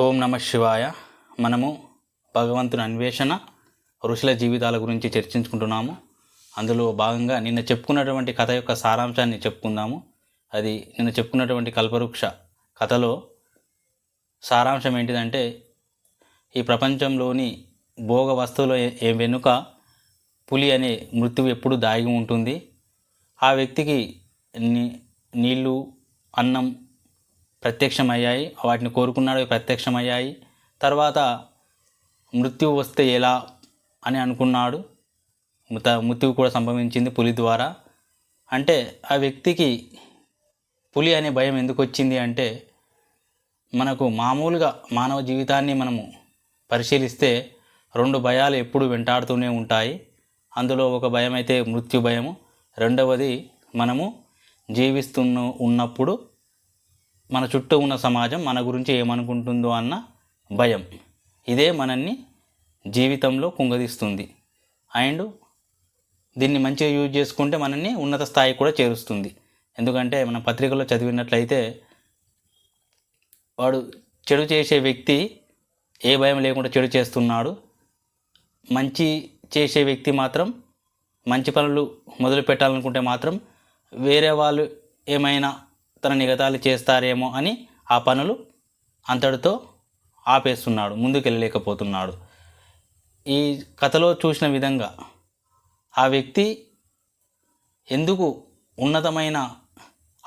ఓం నమ శివాయ. మనము భగవంతుని అన్వేషణ ఋషుల జీవితాల గురించి చర్చించుకుంటున్నాము. అందులో భాగంగా నిన్న చెప్పుకున్నటువంటి కథ యొక్క సారాంశాన్ని చెప్పుకుందాము. అది నిన్న చెప్పుకున్నటువంటి కల్పవృక్ష కథలో సారాంశం ఏంటిదంటే ఈ ప్రపంచంలోని భోగ వస్తువుల వెనుక పులి అనే మృత్యువు ఎప్పుడు దాగి ఉంటుంది. ఆ వ్యక్తికి నీ నీళ్ళు అన్నం ప్రత్యక్షమయ్యాయి. వాటిని కోరుకున్నాడు ప్రత్యక్షమయ్యాయి. తర్వాత మృత్యు వస్తే ఎలా అని అనుకున్నాడు. మృత మృత్యువు కూడా సంభవించింది పులి ద్వారా. అంటే ఆ వ్యక్తికి పులి అనే భయం ఎందుకు వచ్చింది అంటే మనకు మామూలుగా మానవ జీవితాన్ని మనము పరిశీలిస్తే రెండు భయాలు ఎప్పుడు వెంటాడుతూనే ఉంటాయి. అందులో ఒక భయం అయితే మృత్యు భయము రెండవది మనము జీవిస్తున్న ఉన్నప్పుడు మన చుట్టూ ఉన్న సమాజం మన గురించి ఏమనుకుంటుందో అన్న భయం. ఇదే మనల్ని జీవితంలో కుంగదీస్తుంది. అండ్ దీన్ని మంచిగా యూజ్ చేసుకుంటే మనల్ని ఉన్నత స్థాయికి కూడా చేరుస్తుంది. ఎందుకంటే మనం పత్రికలో చదివినట్లయితే వాడు చెడు చేసే వ్యక్తి ఏ భయం లేకుండా చెడు చేస్తున్నాడు. మంచి చేసే వ్యక్తి మాత్రం మంచి పనులు మొదలు పెట్టాలనుకుంటే మాత్రం వేరే వాళ్ళు ఏమైనా తన నిగతాలు చేస్తారేమో అని ఆ పనులు అంతటితో ఆపేస్తున్నాడు ముందుకెళ్ళలేకపోతున్నాడు. ఈ కథలో చూసిన విధంగా ఆ వ్యక్తి ఎందుకు ఉన్నతమైన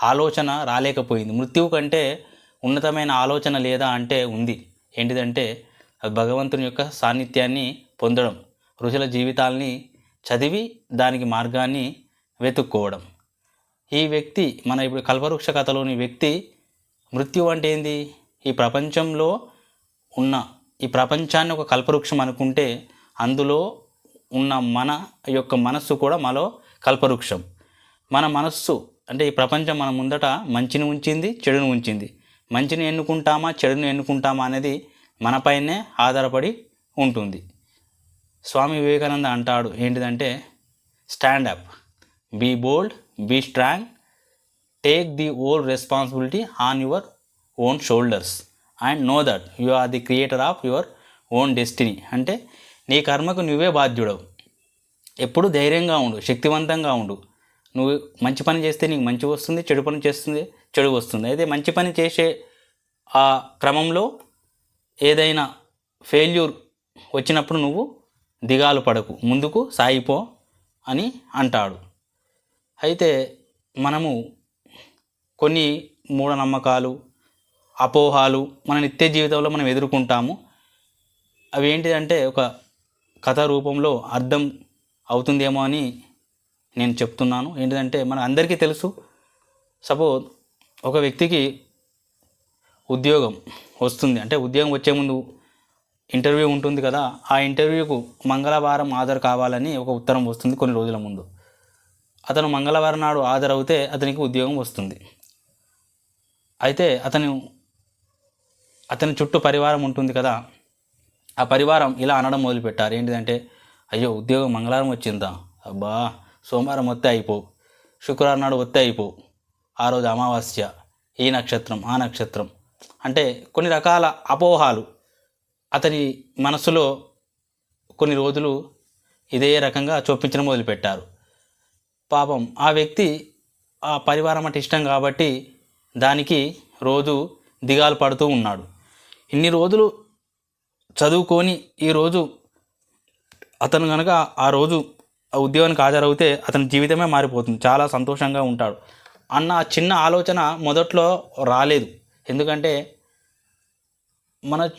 ఆలోచన రాలేకపోయింది? మృత్యువు కంటే ఉన్నతమైన ఆలోచన లేదా అంటే ఉంది. ఏంటిదంటే అది భగవంతుని యొక్క సాన్నిధ్యాన్ని పొందడం ఋషుల జీవితాల్ని చదివి దానికి మార్గాన్ని వెతుక్కోవడం. ఈ వ్యక్తి మన ఇప్పుడు కల్పవృక్ష కథలోని వ్యక్తి మృత్యు అంటే ఏంది? ఈ ప్రపంచంలో ఉన్న ఈ ప్రపంచాన్ని ఒక కల్పవృక్షం అనుకుంటే అందులో ఉన్న మన యొక్క మనస్సు కూడా మనలో కల్పవృక్షం. మన మనస్సు అంటే ఈ ప్రపంచం మన ముందట మంచిని ఉంచింది చెడును ఉంచింది. మంచిని ఎన్నుకుంటామా చెడును ఎన్నుకుంటామా అనేది మనపైనే ఆధారపడి ఉంటుంది. స్వామి వివేకానంద అంటాడు ఏంటిదంటే stand up be bold be strong take the all responsibility on your own shoulders and know that you are the creator of your own destiny అంటే నీ కర్మకు నువ్వే బాధ్యుడవు. ఎప్పుడు ధైర్యంగా ఉండు శక్తివంతంగా ఉండు. నువ్వు మంచి పని చేస్తే నీకు మంచి వస్తుంది చెడు పని చేస్తుంది చెడు వస్తుంది. అయితే మంచి పని చేసే ఆ క్రమంలో ఏదైనా ఫెయిల్యూర్ వచ్చినప్పుడు నువ్వు దిగాలు పడకు ముందుకు సాగిపో అని అంటాడు. అయితే మనము కొన్ని మూఢనమ్మకాలు అపోహాలు మన నిత్య జీవితంలో మనం ఎదుర్కొంటాము. అవి ఏంటిదంటే ఒక కథ రూపంలో అర్థం అవుతుందేమో అని నేను చెప్తున్నాను. ఏంటిదంటే మన అందరికీ తెలుసు. సపోజ్ ఒక వ్యక్తికి ఉద్యోగం వస్తుంది. అంటే ఉద్యోగం వచ్చే ముందు ఇంటర్వ్యూ ఉంటుంది కదా ఆ ఇంటర్వ్యూకు మంగళవారం హాజరు కావాలని ఒక ఉత్తరం వస్తుంది కొన్ని రోజుల ముందు. అతను మంగళవారం నాడు హాజరవుతే అతనికి ఉద్యోగం వస్తుంది. అయితే అతను అతని చుట్టూ పరివారం ఉంటుంది కదా. ఆ పరివారం ఇలా అనడం మొదలుపెట్టారు. ఏంటిదంటే అయ్యో ఉద్యోగం మంగళవారం వచ్చిందా? అబ్బా సోమవారం వస్తే అయిపో శుక్రవారం నాడు వస్తే అయిపో. ఆ రోజు అమావాస్య ఈ నక్షత్రం ఆ నక్షత్రం. అంటే కొన్ని రకాల అపోహాలు అతని మనసులో కొన్ని రోజులు ఇదే రకంగా చూపించడం మొదలుపెట్టారు. పాపం ఆ వ్యక్తి ఆ పరివారం అంటే ఇష్టం కాబట్టి దానికి రోజు దిగాలు పడుతూ ఉన్నాడు. ఇన్ని రోజులు చదువుకొని ఈరోజు అతను కనుక ఆ రోజు ఆ ఉద్యోగానికి హాజరవుతే అతని జీవితమే మారిపోతుంది. చాలా సంతోషంగా ఉంటాడు. అన్న ఆ చిన్న ఆలోచన మొదట్లో రాలేదు. ఎందుకంటే మన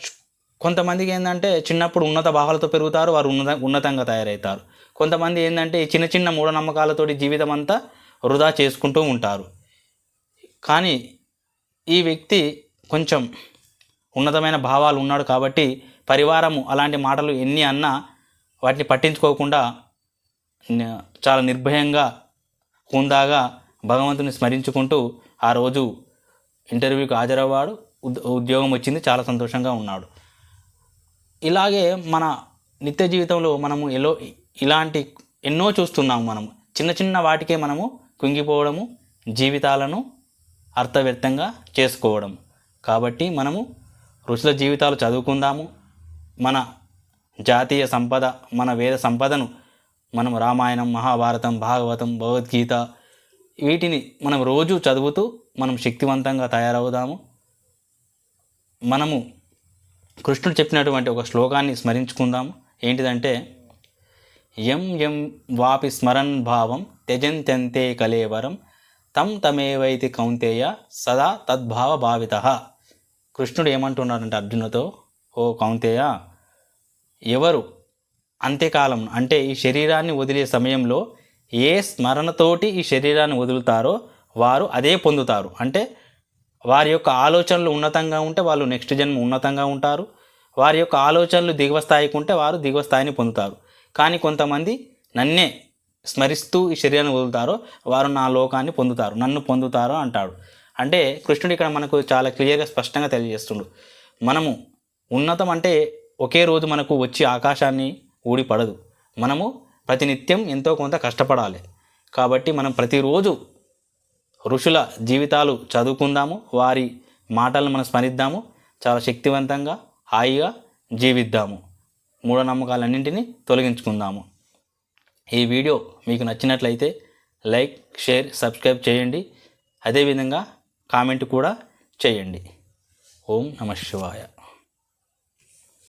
కొంతమందికి ఏంటంటే చిన్నప్పుడు ఉన్నత భావాలతో పెరుగుతారు వారు ఉన్నత ఉన్నతంగా తయారవుతారు కొంతమంది ఏంటంటే చిన్న చిన్న మూఢనమ్మకాలతోటి జీవితం అంతా వృధా చేసుకుంటూ ఉంటారు. కానీ ఈ వ్యక్తి కొంచెం ఉన్నతమైన భావాలు ఉన్నాడు కాబట్టి పరివారము అలాంటి మాటలు ఎన్ని అన్నా వాటిని పట్టించుకోకుండా చాలా నిర్భయంగా హుందాగా భగవంతుని స్మరించుకుంటూ ఆ రోజు ఇంటర్వ్యూకి హాజరవ్వాడు. ఉద్యోగం వచ్చింది చాలా సంతోషంగా ఉన్నాడు. ఇలాగే మన నిత్య జీవితంలో మనము ఎలో ఇలాంటి ఎన్నో చూస్తున్నాము మనము. చిన్న చిన్న వాటికే మనము కుంగిపోవడము జీవితాలను అర్థవ్యర్థంగా చేసుకోవడం. కాబట్టి మనము ఋషుల జీవితాలు చదువుకుందాము. మన జాతీయ సంపద మన వేద సంపదను మనం రామాయణం మహాభారతం భాగవతం భగవద్గీత వీటిని మనం రోజు చదువుతూ మనం శక్తివంతంగా తయారవుదాము. మనము కృష్ణుడు చెప్పినటువంటి ఒక శ్లోకాన్ని స్మరించుకుందాము. ఏంటిదంటే ఎం ఎం వాపి స్మరన్ భావం త్యజంత్యంతే కలేవరం తం తమేవైతి కౌంతేయ సదా తద్భావ భావిత. కృష్ణుడు ఏమంటున్నాడంటే అర్జునుతో ఓ కౌంతేయ ఎవరు అంత్యకాలం అంటే ఈ శరీరాన్ని వదిలే సమయంలో ఏ స్మరణతోటి ఈ శరీరాన్ని వదులుతారో వారు అదే పొందుతారు. అంటే వారి యొక్క ఆలోచనలు ఉన్నతంగా ఉంటే వాళ్ళు నెక్స్ట్ జన్మ ఉన్నతంగా ఉంటారు. వారి యొక్క ఆలోచనలు దిగువ స్థాయికి ఉంటే వారు దిగువ స్థాయిని పొందుతారు. కానీ కొంతమంది నన్నే స్మరిస్తూ ఈ శరీరాన్ని వదులుతారో వారు నా లోకాన్ని పొందుతారు. నన్ను పొందుతారో అంటాడు. అంటే కృష్ణుడు ఇక్కడ మనకు చాలా క్లియర్గా స్పష్టంగా తెలియజేస్తుండు. మనము ఉన్నతం అంటే ఒకే రోజు మనకు వచ్చి ఆకాశాన్ని ఊడిపడదు. మనము ప్రతినిత్యం ఎంతో కొంత కష్టపడాలి. కాబట్టి మనం ప్రతిరోజు ఋషుల జీవితాలు చదువుకుందాము వారి మాటలను మనం స్మరిద్దాము చాలా శక్తివంతంగా హాయిగా జీవిద్దాము. మూఢనమ్మకాలన్నింటినీ తొలగించుకుందాము. ఈ వీడియో మీకు నచ్చినట్లయితే లైక్ షేర్ సబ్స్క్రైబ్ చేయండి. అదేవిధంగా కామెంట్ కూడా చేయండి. ఓం నమ శివాయ.